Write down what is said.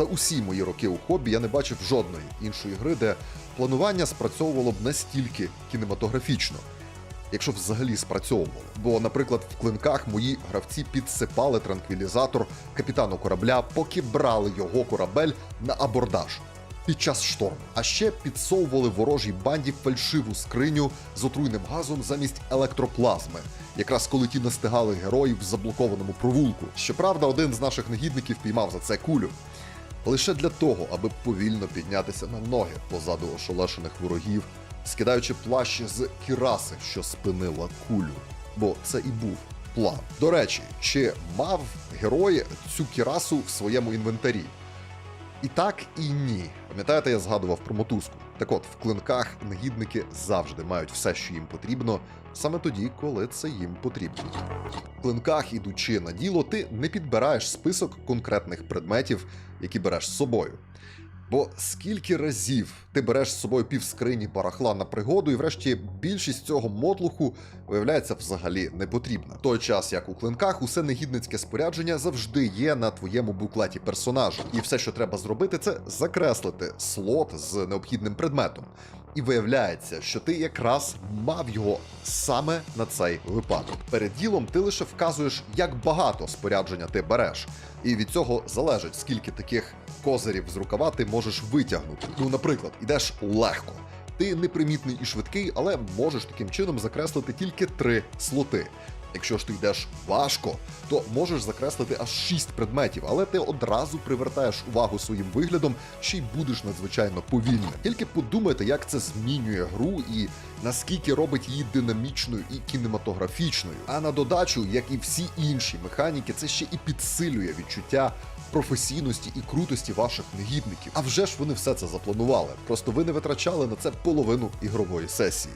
За усі мої роки у хобі я не бачив жодної іншої гри, де планування спрацьовувало б настільки кінематографічно. Якщо взагалі спрацьовувало. Бо, наприклад, в клинках мої гравці підсипали транквілізатор капітану корабля, поки брали його корабель на абордаж під час шторму. А ще підсовували ворожій банді фальшиву скриню з отруйним газом замість електроплазми, якраз коли ті настигали героїв в заблокованому провулку. Щоправда, один з наших негідників піймав за це кулю. Лише для того, аби повільно піднятися на ноги позаду ошелешених ворогів, скидаючи плащ з кіраси, що спинила кулю. Бо це і був план. До речі, чи мав герой цю кірасу в своєму інвентарі? І так, і ні. Пам'ятаєте, я згадував про мотузку. Так от, в клинках негідники завжди мають все, що їм потрібно, саме тоді, коли це їм потрібно. В клинках, ідучи на діло, ти не підбираєш список конкретних предметів, які береш з собою. Бо скільки разів ти береш з собою півскрині барахла на пригоду, і врешті більшість цього мотлуху виявляється взагалі не потрібна. В той час, як у клинках, усе негідницьке спорядження завжди є на твоєму буклеті персонажа, і все, що треба зробити, це закреслити слот з необхідним предметом. І виявляється, що ти якраз мав його саме на цей випадок. Перед ділом ти лише вказуєш, як багато спорядження ти береш, і від цього залежить, скільки таких козирів з рукава ти можеш витягнути. Ну, наприклад, ідеш легко. Ти непримітний і швидкий, але можеш таким чином закреслити тільки три слоти. Якщо ж ти йдеш важко, то можеш закреслити аж шість предметів, але ти одразу привертаєш увагу своїм виглядом, ще й будеш надзвичайно повільним. Тільки подумайте, як це змінює гру і наскільки робить її динамічною і кінематографічною. А на додачу, як і всі інші механіки, це ще і підсилює відчуття професійності і крутості ваших негідників. А вже ж вони все це запланували. Просто ви не витрачали на це половину ігрової сесії.